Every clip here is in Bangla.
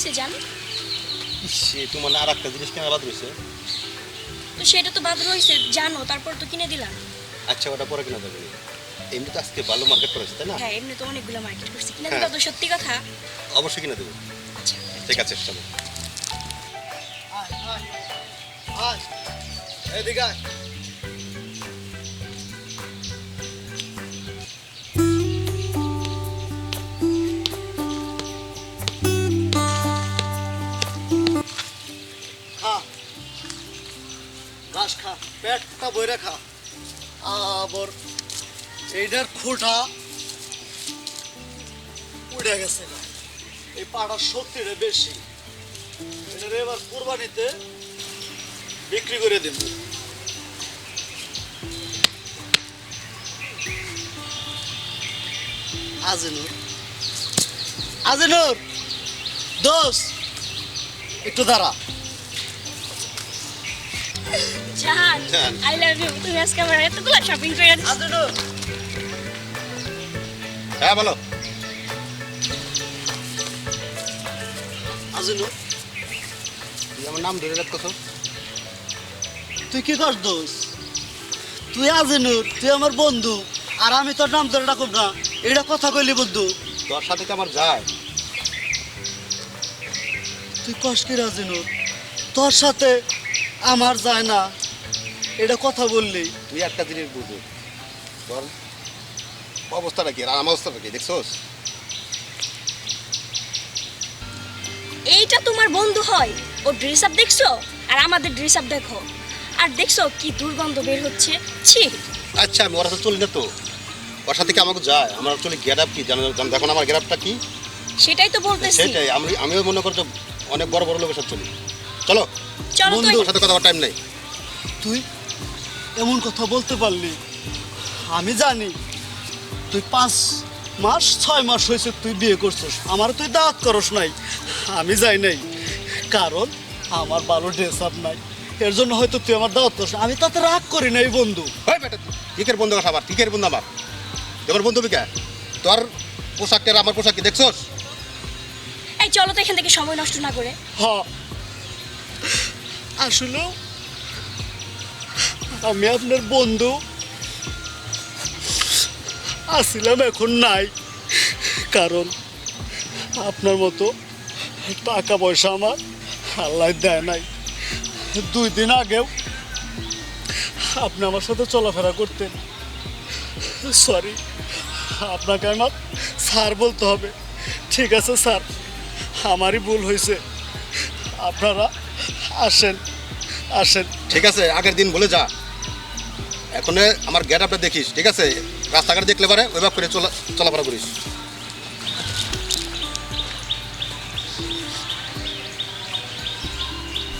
হয়েছে জান? সে তোমার আর একটা জিনিস কেনা বাদ রয়েছে। তো সেটা তো বাদ রয়েছে জানো তারপর তো কিনে দিলাম। আচ্ছা ওটা পরে কেনা যাবে। এমনি তো আজকে ভালো মার্কেট করেছে তাই না? হ্যাঁ এমনি তো অনেকগুলো মার্কেট করছি। কিনে হ্যাঁ। তো সত্যি কথা? অবশ্যই কিনা দেবো। আচ্ছা। ঠিক আছে চলো এদিকে বইরে খা আবার এইটার খোটা উড়ে গেছে না এই পাড়ার শক্তিটা বেশি। এটার এবার কোরবানিতে বিক্রি করে দেব। আজিনুর। আজিনুর দোষ একটু দাঁড়া। জান জান। আই লাভ ইউ তুমি আজকে আমার এতগুলো শপিং করে দিছো। হ্যাঁ বলো আজিনুর তুই আমার নাম ধরে রাখ কত তুই কি কর দোষ তুই আজিনুর তুই আমার বন্ধু। আর আমি তোর নাম ধরে রাখব না। এটা কথা কইলি বন্ধু। তোর সাথে তো আমার যায়? তুই কষ্ট কি রাজিনুর তোর সাথে আমার যায় না। এটা কথা বললি। তুই একটা জিনিস বুঝো তোর অবস্থাটা কি? আর আমার অবস্থাটা কি? দেখছোস? এইটা তোমার বন্ধু হয়। ও ড্রেস আপ দেখছ? আর আমাদের ড্রেস আপ দেখো। আর দেখছ কি দুর্গন্ধ বের হচ্ছে? ছি। আচ্ছা আমি ওর সাথে চলি না তো। ওর সাথে কি আমাকে যায়? আমার চলি গেট আপ কি? জানো জানো দেখো আমার গেট আপটা কি? সেটাই তো বলতেছি। সেটাই আমি আমিও মনে করছ অনেক বড় বড় লোকের সাথে চলি। চলো চলো তো বন্ধুর সাথে কথা বলার টাইম নেই। তুই এমন কথা বলতে পারলি? আমি জানি। তুই পাঁচ মাস ছয় মাস হয়েছে তুই বিয়ে করছিস। আমার তুই দাঁত করস নাই। আমি যাই নাই। কারণ আমার ভালো ড্রেস আপ নাই। এর জন্য হয়তো তুই আমার দাওয়াত করছিস আমি তাতে রাগ করি নাই বন্ধু। ওই বেটা ঠিকের বন্ধু কথা আবার ঠিকের বন্ধু আমার তোমার বন্ধু বিকা তোর পোশাকটা আর আমার পোশাক কি দেখছোস? এই চলো তো এখান থেকে সময় নষ্ট না করে। হ। আসলে আমি আপনার বন্ধু। আসিলাম এখন নাই, কারণ আপনার মতো টাকা পয়সা আমার আল্লাহ দেয় নাই। দুই দিন আগেও আপনি আমার সাথে চলাফেরা করতেন। সরি আপনাকে আমার স্যার বলতে হবে। ঠিক আছে, স্যার, আমারই ভুল হয়েছে। আপনারা আসেন আসেন। ঠিক আছে, আগের দিন বলে যা। এখন আমার গেট আপটা দেখিস, ঠিক আছে? রাস্তাঘাট দেখলে পারে, ওইভাবে করে চলা চলাফেরা করিস।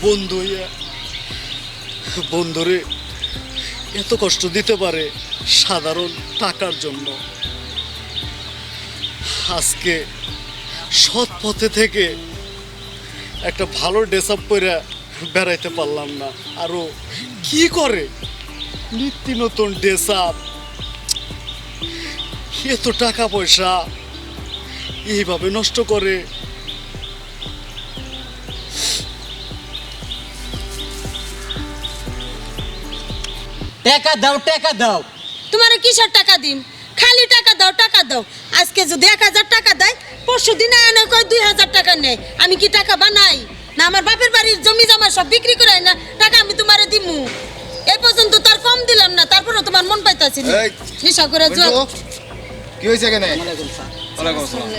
বন্ধু বন্ধুরে, এত কষ্ট দিতে পারে সাধারণ টাকার জন্য। আজকে সৎ পথে থেকে একটা ভালো ড্রেস আপ করে বেড়াইতে পারলাম না। আরও কি করে? নিত্য নতুন ড্রেস আপ এত টাকা পয়সা এইভাবে নষ্ট করে। টাকা দাও টাকা দাও। তোমার কিসের টাকা দিম? খালি টাকা দাও টাকা দাও। আজকে যদি এক হাজার টাকা দেয় পরশু দিনে এনে কয় দুই হাজার টাকা নেই আমি কি টাকা বানাই? না আমার বাপের বাড়ির জমি জমা সব বিক্রি করে না? টাকা আমি তোমারে দিমু। এই পর্যন্ত তার কম দিলাম না তারপরে তোমার মন পাইতাছি না। এই, হিসাব করে জোয়ার কি ওয়ালাইকুম আসসালাম।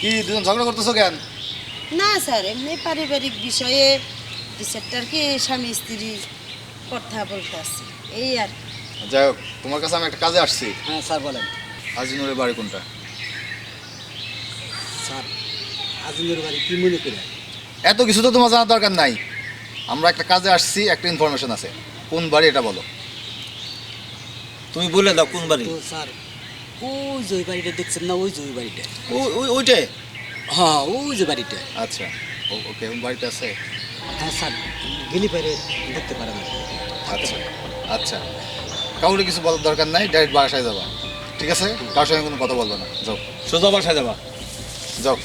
কি দুজন ঝগড়া করতেছো কেন? না স্যার এমনি পারিবারিক বিষয়ে দু চারটার কি স্বামী স্ত্রী কথা বলতে আসছি। এই আর যাই হোক তোমার কাছে আমি একটা কাজে আসছি। হ্যাঁ স্যার বলেন। আজিনুরের বাড়ি কোনটা? স্যার আজিমের বাড়ি কি মনে করে এত কিছু তো তোমার জানার দরকার নাই। আমরা একটা কাজে আসছি একটা ইনফরমেশন আছে। কোন বাড়ি এটা বলো। তুমি বলে দাও কোন বাড়ি। স্যার ওই যে ওই বাড়িটা দেখছেন না ওই যে ওই বাড়িটা। ওই ওই ওইটাই? হ্যাঁ ওই যে বাড়িটা। আচ্ছা ও- ওকে কোন বাড়িতে আছে। হ্যাঁ স্যার গেলি পারে দেখতে পারেন আচ্ছা আচ্ছা। কাউরে কিছু বলার দরকার নাই ডাইরেক্ট বাসায় যাবা। ঠিক আছে? কারোর সঙ্গে কোনো কথা বলব না। যাও। সোজা বাসায় যাবা। যাও।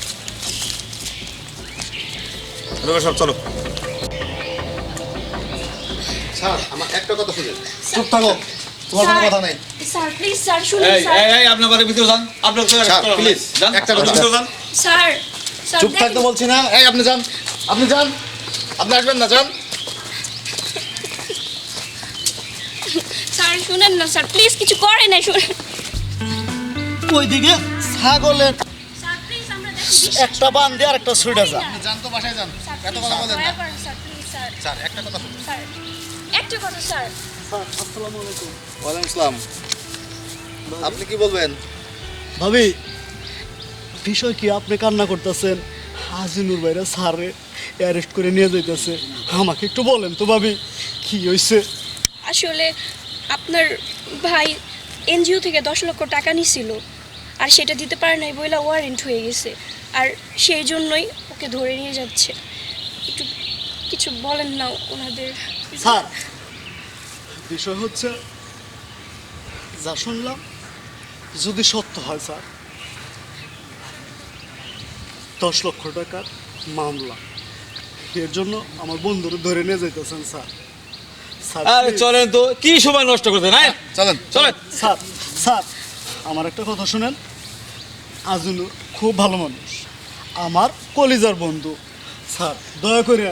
সাহেব চলো। স্যার আমার একটা কথা শুনেন। চুপ থাকো তোমার কোনো কথা নেই। স্যার প্লিজ স্যার শুনুন এই স্যার। এই এই আপনার বাড়ির ভিতরে যান আপনার স্যার, please, একটা কথা। যান। স্যার স্যার চুপ থাকতে বলছি না। এই আপনি যান আপনি যান আপনি আসবেন না যান। স্যার শুনেন না স্যার প্লিজ কিছু করে না শুনেন। ওইদিকে ছাগলের একটা বান দিয়ে আর একটা ছুটে যান তো বাসায় যান। এত কথা বলেন sir please sir. Sir sir. ওয়ালাইকুম আসসালাম। আপনি কি বলবেন? ভাবি বিষয় কি আপনি কান্না করতেছেন? হাজিনুর বাইরে স্যারে অ্যারেস্ট করে নিয়ে যাইতেছে। আমাকে একটু বলেন তো ভাবি কি হয়েছে আসলে আপনার ভাই এনজিও থেকে দশ লক্ষ টাকা নিছিল আর সেটা দিতে পারে নাই বইলা ওয়ারেন্ট হয়ে গেছে। আর সেই জন্যই ওকে ধরে নিয়ে যাচ্ছে। একটু কিছু বলেন না ওনাদের। স্যার বিষয় হচ্ছে যা শুনলাম যদি সত্য হয় স্যার দশ লক্ষ টাকার মামলা। এর জন্য আমার বন্ধুরা ধরে নিয়ে যাইতেছেন স্যার। স্যার আরে চলেন তো কি সময় নষ্ট করতে না চলেন। চলেন। স্যার স্যার আমার একটা কথা শুনেন। আজুনুর খুব ভালো মানুষ। আমার কলিজার বন্ধু। স্যার দয়া করে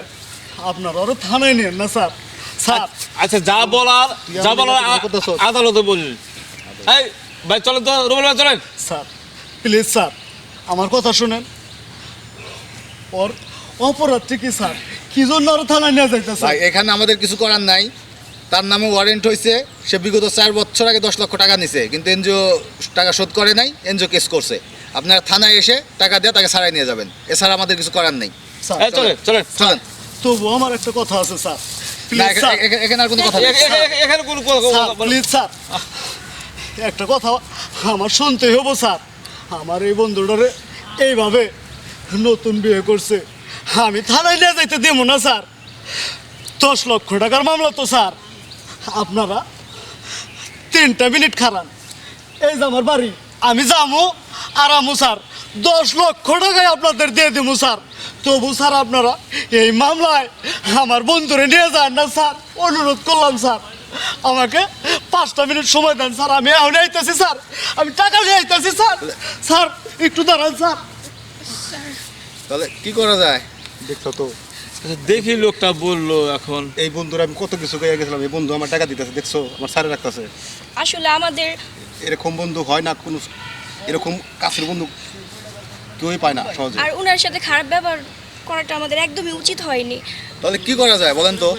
আপনার আরও থানায় নেন না স্যার। স্যার। আচ্ছা যা বলার যা আমাদের বলার আদালতে বলুন। এই ভাই চলেন তো রুবেল ভাই চলেন। স্যার প্লিজ স্যার আমার কথা শুনেন। ওর অপরাধটি কি স্যার? কি জন্য আরও থানায় নিয়ে যাইতেছে? ভাই এখানে আমাদের কিছু করার নাই। তার নামে ওয়ারেন্ট হয়েছে সে বিগত চার বছর আগে দশ লক্ষ টাকা নিছে কিন্তু এনজিও টাকা শোধ করে নাই এনজিও কেস করছে। আপনার থানায় এসে টাকা দিয়ে তাকে ছাড়াই নিয়ে যাবেন। এছাড়া আমাদের কিছু করার নেই। স্যার এই চলেন চলেন। চলেন। তবু আমার একটা কথা আছে স্যার। এখানে আর কোনো কথা এখানে কোনো স্যার কথা- প্লিজ স্যার। একটা কথা আমার শুনতেই হব স্যার। আমার এই বন্ধুটারে এইভাবে নতুন বিয়ে করছে। আমি থানায় নিয়ে যাইতে দেবো না স্যার। দশ লক্ষ টাকার মামলা তো স্যার। আপনারা তিনটা মিনিট খারান। এই যে আমার বাড়ি আমি যামু আর আমু স্যার। দশ লক্ষ টাকায় আপনাদের দিয়ে দেবো স্যার। তবু স্যার আপনারা এই মামলায় আমার বন্ধুরে নিয়ে যান না স্যার। অনুরোধ করলাম স্যার। আমাকে পাঁচটা মিনিট সময় দেন স্যার। আমি এখন আইতেছি স্যার। আমি টাকা নিয়ে আইতেছি স্যার। স্যার একটু দাঁড়ান স্যার। তাহলে কি করা যায়? দেখছ তো? আচ্ছা, দেখি লোকটা বলল এখন। এই বন্ধুরা আমি কত কিছু গাইয়া গেছিলাম এই বন্ধু আমার টাকা দিতেছে দেখছ? আমার সারে রাখতেছে। আসলে আমাদের এরকম বন্ধু হয় না কোনো এরকম কাছের বন্ধু কেউই পায় না সহজে। আর ওনার সাথে খারাপ ব্যবহার করাটা আমাদের একদমই উচিত হয়নি। তাহলে কি করা যায় বলেন তো?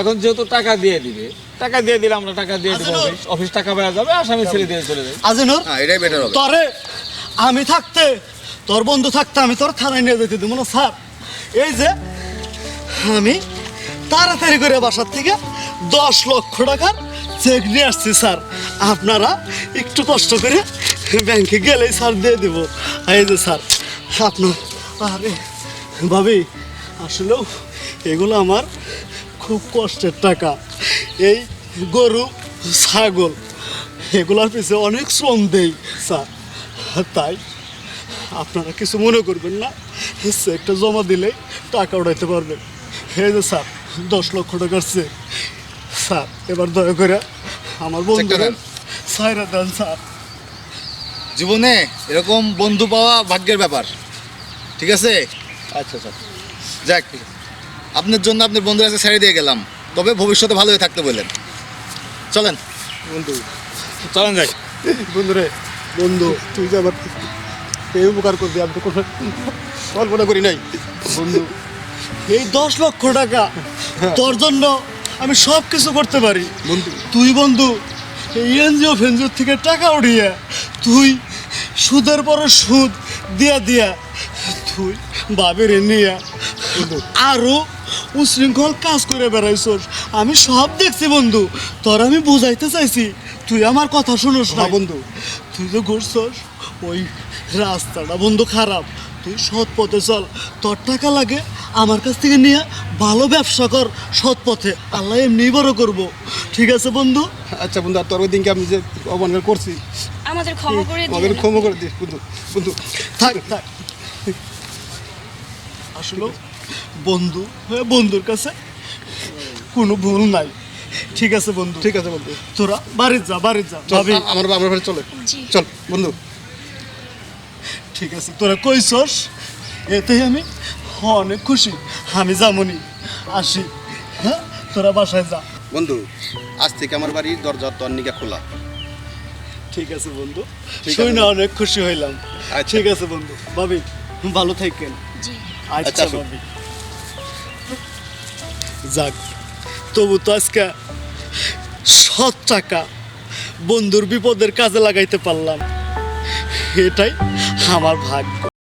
এখন যেহেতু টাকা দিয়ে দিবে টাকা দিয়ে দিলে আমরা টাকা দিয়ে দেবো অফিস। টাকা পাওয়া যাবে আসামি ছেড়ে দিয়ে চলে যাবে। আজিনুর? হ্যাঁ এটাই বেটার হবে। তরে আমি থাকতে তোর বন্ধু থাকতে আমি তোর থানায় নিয়ে যেতে দেবো না স্যার। এই যে আমি তাড়াতাড়ি করে বাসার থেকে দশ লক্ষ টাকার চেক নিয়ে আসছি স্যার। আপনারা একটু কষ্ট করে ব্যাংকে গেলেই স্যার দিয়ে দেবো। এই যে স্যার আপনার আরে ভাবি আসলেও এগুলো আমার খুব কষ্টের টাকা। এই গরু ছাগল এগুলোর পিছনে অনেক শ্রম দেই স্যার। তাই আপনারা কিছু মনে করবেন না চেকটা জমা দিলেই টাকা উঠাইতে পারবেন। এই যে স্যার দশ লক্ষ টাকার চেক। স্যার এবার দয়া করে আমার বন্ধু। সাইরা দেন স্যার। জীবনে এরকম বন্ধু পাওয়া ভাগ্যের ব্যাপার। ঠিক আছে? আচ্ছা আচ্ছা। যাক আপনার জন্য আপনার বন্ধুর কাছে ছেড়ে দিয়ে গেলাম। তবে ভবিষ্যতে ভালো হয়ে থাকতে বললেন চলেন। বন্ধু। চলেন যাই। বন্ধু রে বন্ধু তুই যে আমার এই উপকার করবি আমি তো কোনো কল্পনা করি নাই। বন্ধু। এই দশ লক্ষ টাকা তোর জন্য আমি সব কিছু করতে পারি। বন্ধু। তুই বন্ধু এই এনজিও ফেনজিও থেকে টাকা উঠিয়ে তুই সুদের পরে সুদ দিয়া দিয়া তুই বাবের নিয়ে আরও উশৃঙ্খল কাজ করে বেড়াইছস। আমি সব দেখছি বন্ধু তোর আমি বুঝাইতে চাইছি তুই আমার কথা শুনোস না হ্যাঁ, বন্ধু। তুই যে ঘুরছস ওই রাস্তাটা বন্ধু খারাপ তুই সৎ পথে চল তোর টাকা লাগে আমার কাছ থেকে নিয়ে ভালো ব্যবসা কর সৎ পথে আল্লাহ এমনি বড় করব। ঠিক আছে বন্ধু? আচ্ছা বন্ধু আর তোর ওই দিনকে আমি যে অবমাননা করছি আমাদের ক্ষমা করে দিন। ক্ষমা করে দিস বন্ধু বন্ধু। থাক থাক। আসলে বন্ধু হয়ে বন্ধুর কাছে। কোনো ভুল নাই। ঠিক আছে বন্ধু। ঠিক আছে বন্ধু। তোরা বাড়ি যা বাড়ি যা ভাবি। আমার আমার বাড়ি চলে। চল বন্ধু। ঠিক আছে তোরা কইছস? এতে আমি অনেক খুশি। আমি যামনি। আসি। হ্যাঁ তোরা বাসায় যা। বন্ধু আজ থেকে আমার বাড়ির দরজা তোর নিকে খোলা। ঠিক আছে বন্ধু। শুই না অনেক খুশি হইলাম। আচ্ছা। ঠিক আছে বন্ধু। ভাবি ভালো থাকেন। আচ্ছা আচ্ছা, ভাবি। যাক তবু তো আজকে সৎ টাকা বন্ধুর বিপদের কাজে লাগাইতে পারলাম। এটাই আমার ভাগ্য।